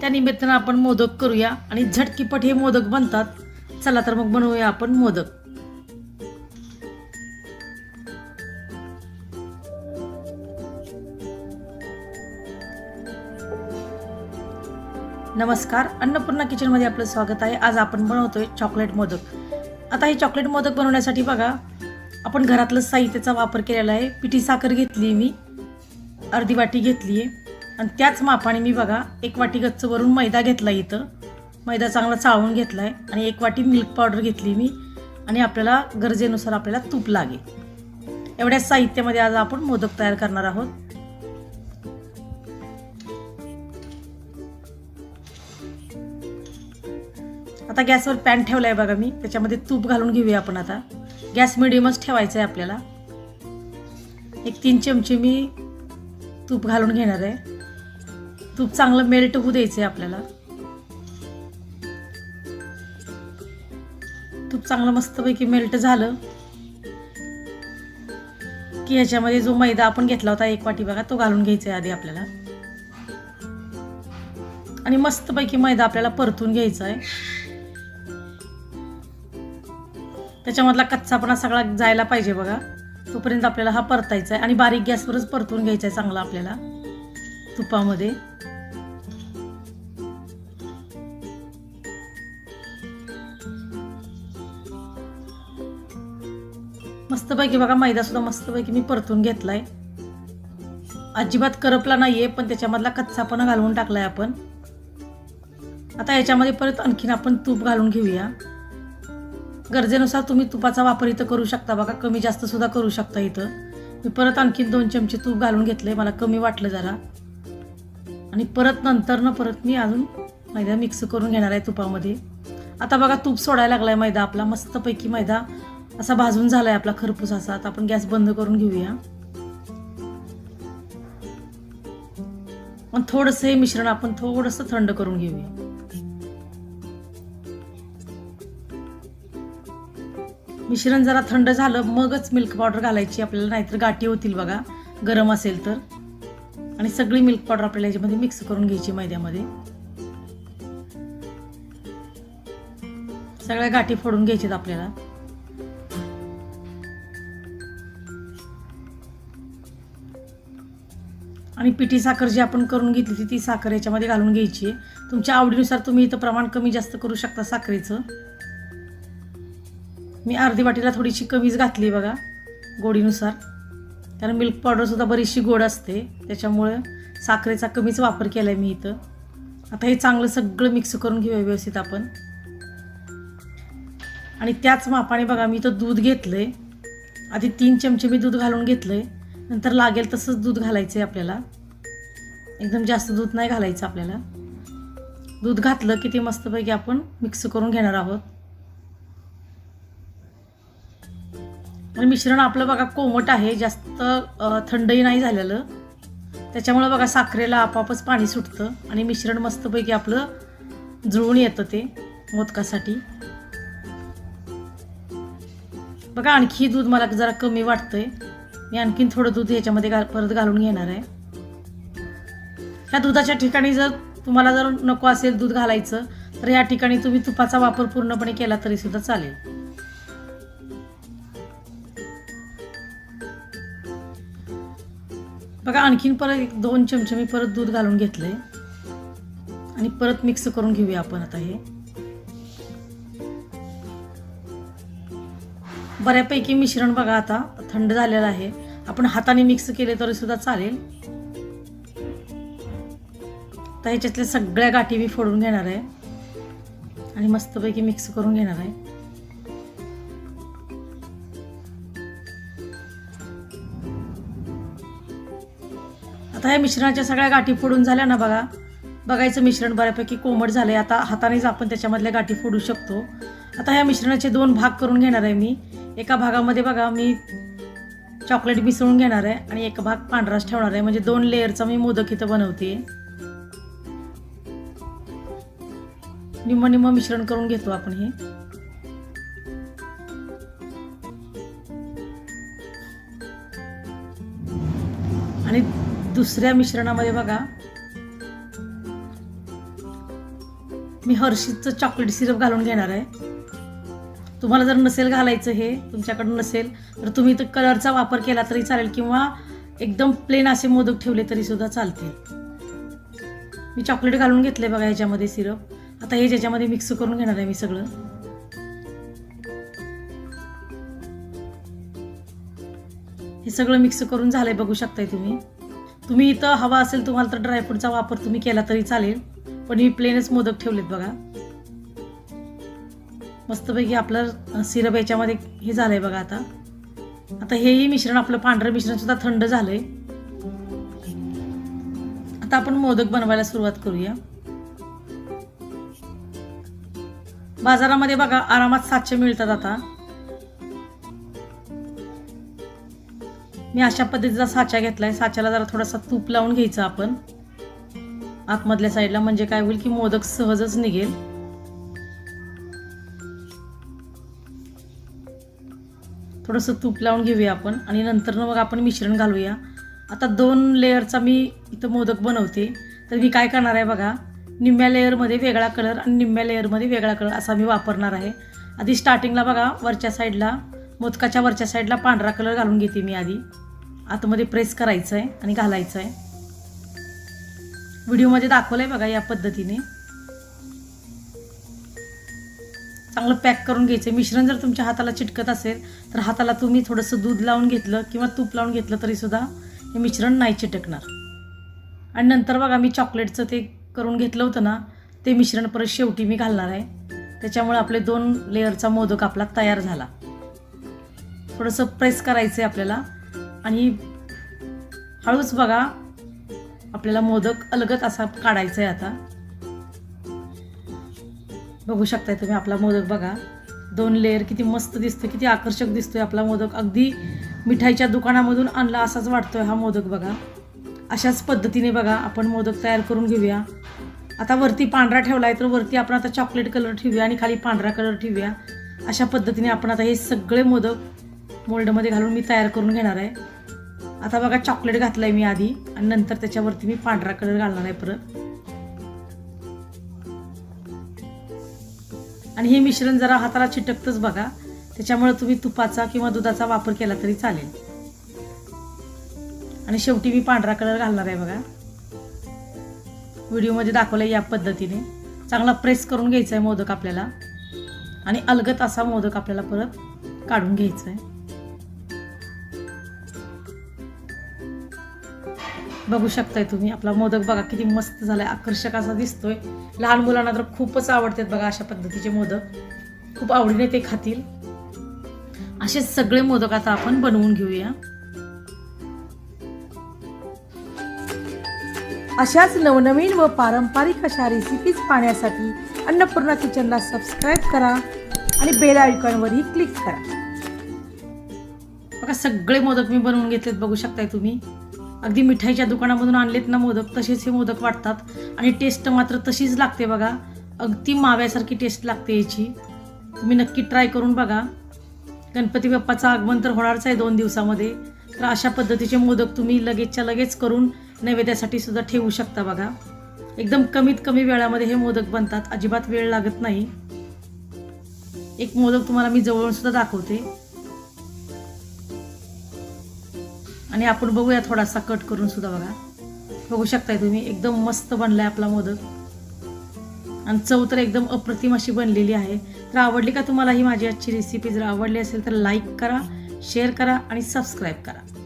त्या निमित्तानं आपण मोदक करूया आणि झटकीपट हे मोदक बनतात. चला तर मग बनवूया आपण मोदक. नमस्कार अन्नपूर्णा किचनमध्ये आपलं स्वागत आहे. आज आपण बनवतोय चॉकलेट मोदक. आता हे चॉकलेट मोदक बनवण्यासाठी बघा आपण घरातलं साहित्याचा वापर केलेला आहे. पिठी साखर घेतली मी. अर्धी वाटी घेतली आहे आणि त्याच मापाने मी बघा एक वाटी गच्च वरून मैदा घेतला इथं. मैदा चांगला चाळून घेतला आहे आणि एक वाटी मिल्क पावडर घेतली मी आणि आपल्याला गरजेनुसार आपल्याला तूप लागेल. एवढ्या साहित्यामध्ये आज आपण मोदक तयार करणार आहोत. आता गॅसवर पॅन ठेवलाय बघा मी त्याच्यामध्ये तूप घालून घेऊया आपण आता. गॅस मिडियमच ठेवायचा आहे आपल्याला. एक तीन चमचे मी तूप घालून घेणार आहे. तूप चांगलं मेल्ट होऊ द्यायचं आहे आपल्याला. तूप चांगलं मस्तपैकी मेल्ट झालं की ह्याच्यामध्ये जो मैदा आपण घेतला होता एक वाटी बघा तो घालून घ्यायचा आहे आधी आपल्याला. आणि मस्तपैकी मैदा आपल्याला परतून घ्यायचा आहे त्याच्यामधला कच्चापणा सगळा जायला पाहिजे बघा. तोपर्यंत आपल्याला हा परतायचा आहे आणि बारीक गॅसवरच परतून घ्यायचा आहे चांगला आपल्याला. तुपामध्ये. मस्तपैकी बघा मैदा सुद्धा मस्तपैकी मी परतून घेतलाय. अजिबात करपला नाहीये पण त्याच्यामधला कच्चापणा घालवून टाकलाय आपण. आता याच्यामध्ये परत आणखीन आपण तूप घालून घेऊया. गरजेनुसार तुम्ही तुपाचा वापर इथं करू शकता बघा कमी जास्त सुद्धा करू शकता इथं. मी परत आणखीन दोन चमचे तूप घालून घेतले मला कमी वाटलं जरा. आणि परत नंतर न परत मी अजून मैदा मिक्स करून घेणार आहे तुपामध्ये. आता बघा तूप सोडायला लागलाय मैदा आपला मस्तपैकी मैदा असा भाजून झाला आहे आपला खरपूस असा. आता आपण गॅस बंद करून घेऊया. पण थोडंसं हे मिश्रण आपण थोडंसं थंड करून घेऊया. मिश्रण जरा थंड झालं मगच मिल्क पावडर घालायची. आपल्याला नाहीतर गाठी होतील बघा. गरम असेल तर. आणि सगळी मिल्क पावडर आपल्याला याच्यामध्ये मिक्स करून घ्यायची मैद्यामध्ये. सगळ्या गाठी फोडून घ्यायच्यात आपल्याला. आणि पिठी साखर जी आपण करून घेतली होती ती साखर याच्यामध्ये घालून घ्यायची आहे. तुमच्या आवडीनुसार तुम्ही इथं प्रमाण कमी जास्त करू शकता साखरेचं. मी अर्धी वाटीला थोडीशी कमीच घातली बघा गोडीनुसार. कारण मिल्क पावडरसुद्धा बरीचशी गोड असते त्याच्यामुळं साखरेचा कमीच वापर केला आहे मी इथं. आता हे चांगलं सगळं मिक्स करून घेऊया व्यवस्थित आपण. आणि त्याच मापाने बघा मी इथं दूध घेतलं आहे आधी तीन चमचे मी दूध घालून घेतलं आहे नंतर लागेल तसंच दूध घालायचं आहे आपल्याला. एकदम जास्त दूध नाही घालायचं आपल्याला. दूध घातलं की ते मस्तपैकी आपण मिक्स करून घेणार आहोत. आणि मिश्रण आपलं बघा कोमट आहे जास्त थंडही नाही झालेलं. त्याच्यामुळं बघा साखरेला आपापच पाणी सुटतं आणि मिश्रण मस्तपैकी आपलं जुळून येतं ते मोदकासाठी. बघा आणखी दूध मला जरा कमी वाटतंय. मी आणखीन थोडं दूध याच्यामध्ये घाल परत घालून घेणार आहे. ह्या दुधाच्या ठिकाणी जर तुम्हाला जर नको असेल दूध घालायचं तर या ठिकाणी तुम्ही तुपाचा वापर पूर्णपणे केला तरी सुद्धा चालेल. बघा आणखीन परत एक दोन चमचे मी परत दूध घालून घेतले आणि परत मिक्स करून घेऊया आपण आता हे. बऱ्यापैकी मिश्रण बघा आता थंड झालेलं आहे. आपण हाताने मिक्स केले तरी सुद्धा चालेल. तर ह्याच्यातल्या सगळ्या गाठी मी फोडून घेणार आहे. आणि मस्तपैकी मिक्स करून घेणार आहे. आता ह्या मिश्रणाच्या सगळ्या गाठी फोडून झाल्या ना बघा. बघायचं मिश्रण बऱ्यापैकी कोमट झालंय. आता हातानेच आपण त्याच्यामधल्या गाठी फोडू शकतो. आता ह्या मिश्रणाचे दोन भाग करून घेणार आहे मी. एका भागामध्ये बघा मी चॉकलेट मिसळून घेणार आहे आणि एक भाग पांढराच ठेवणार आहे. म्हणजे दोन लेअरचा मी मोदक इथं बनवते. निम्म निम्म मिश्रण करून घेतो आपण हे. आणि दुसऱ्या मिश्रणामध्ये बघा मी हर्षीचं चॉकलेट सिरप घालून घेणार आहे. तुम्हाला जर नसेल घालायचं हे तुमच्याकडून नसेल तर तुम्ही तर कलरचा वापर केला तरी चालेल किंवा एकदम प्लेन असे मोदक ठेवले तरी सुद्धा चालतील. मी चॉकलेट घालून घेतले बघा ह्याच्यामध्ये सिरप आता हे ज्याच्यामध्ये मिक्स करून घेणार आहे मी सगळं. हे सगळं मिक्स करून झालंय बघू शकताय तुम्ही. तुम्ही इथं हवा असेल तुम्हाला तर ड्रायफ्रूटचा वापर तुम्ही केला तरी चालेल. पण मी प्लेनच मोदक ठेवलेत बघा. मस्तपैकी आपलं सिरप याच्यामध्ये हे झालंय बघा आता. आता हेही मिश्रण आपलं पांढरं मिश्रण सुद्धा थंड आहे आता आपण मोदक बनवायला सुरुवात करूया. बाजारामध्ये बघा आरामात सातशे मिळतात आता. मी अशा पद्धतीचा साचा घेतलाय. साच्याला जरा थोडासा तूप लावून घ्यायचं आपण. आतमधल्या साईडला म्हणजे काय होईल की मोदक सहजच निघेल. थोडंसं तूप लावून घेऊया आपण आणि नंतरनं मग आपण मिश्रण घालूया. आता दोन लेअरचा मी इथं मोदक बनवते. तर मी काय करणार आहे बघा निम्म्या लेअरमध्ये वेगळा कलर आणि निम्म्या लेअरमध्ये वेगळा कलर असा मी वापरणार आहे. आधी स्टार्टिंगला बघा वरच्या साईडला मोदकाच्या वरच्या साईडला पांढरा कलर घालून घेते मी आधी. आतमध्ये प्रेस करायचं आहे आणि घालायचं आहे व्हिडिओमध्ये दाखवलं आहे बघा या पद्धतीने. चांगलं पॅक करून घ्यायचं. मिश्रण जर तुमच्या हाताला चिटकत असेल तर हाताला तुम्ही थोडंसं दूध लावून घेतलं किंवा तूप लावून घेतलं तरीसुद्धा हे मिश्रण नाही चिटकणार. आणि नंतर बघा मी चॉकलेटचं ते करून घेतलं होतं ना ते मिश्रण परत शेवटी मी घालणार आहे. त्याच्यामुळे आपले दोन लेअरचा मोदक आपला तयार झाला. थोडंसं प्रेस करायचं आहे आपल्याला. आणि हळूच बघा आपल्याला मोदक अलगत असा काढायचा आहे आता. बघू शकताय तुम्ही आपला मोदक बघा. दोन लेअर किती मस्त दिसतो किती आकर्षक दिसतोय आपला मोदक. अगदी मिठाईच्या दुकानामधून आणला असाच वाटतोय हा मोदक बघा. अशाच पद्धतीने बघा आपण मोदक तयार करून घेऊया. आता वरती पांढरा ठेवला आहे तर वरती आपण आता चॉकलेट कलर ठेवूया आणि खाली पांढरा कलर ठेवूया. अशा पद्धतीने आपण आता हे सगळे मोदक मोल्डमध्ये घालून मी तयार करून घेणार आहे. आता बघा चॉकलेट घातलं आहे मी आधी आणि नंतर त्याच्यावरती मी पांढरा कलर घालणार आहे परत. आणि हे मिश्रण जरा हाताला चिटकतंच बघा. त्याच्यामुळे तुम्ही तुपाचा किंवा दुधाचा वापर केला तरी चालेल. आणि शेवटी मी पांढरा कलर घालणार आहे बघा. व्हिडिओमध्ये दाखवलं या पद्धतीने. चांगला प्रेस करून घ्यायचा आहे मोदक आपल्याला. आणि अलगत असा मोदक आपल्याला परत काढून घ्यायचा आहे बघू शकताय तुम्ही. आपला मोदक बघा किती मस्त झालाय. आकर्षक असा दिसतोय. लहान मुलांना तर खूपच आवडतात बघा अशा पद्धतीचे मोदक. खूप आवडीने ते खातील. असे सगळे मोदक आता आपण बनवून घेऊया. अशाच नवनवीन व पारंपरिक अशा रेसिपीज पाहण्यासाठी अन्नपूर्णा किचनला सबस्क्राईब करा आणि बेल आयकॉनवरही क्लिक करा. बघा सगळे मोदक मी बनवून घेतलेत बघू शकताय तुम्ही. अगदी मिठाईच्या दुकानामधून आणलेत ना मोदक तसेच हे मोदक वाटतात. आणि टेस्ट मात्र तशीच लागते बघा. अगदी माव्यासारखी टेस्ट लागते याची. तुम्ही नक्की ट्राय करून बघा. गणपती बाप्पाचं आगमन तर होणारच आहे दोन दिवसामध्ये. तर अशा पद्धतीचे मोदक तुम्ही लगेचच्या लगेच करून नैवेद्यासाठी सुद्धा ठेवू शकता बघा. एकदम कमीत कमी वेळामध्ये हे मोदक बनतात. अजिबात वेळ लागत नाही. एक मोदक तुम्हाला मी जवळून सुद्धा दाखवते. आणि आपण बघूया थोडासा कट करून सुद्धा बघा. बघू शकताय तुम्ही एकदम मस्त बनलाय आपला मोदक. आणि चव तर एकदम अप्रतिम अशी बनलेली आहे. तर आवडली का तुम्हाला ही माझी आजची रेसिपी जर आवडली असेल तर लाईक करा शेअर करा आणि सबस्क्राईब करा.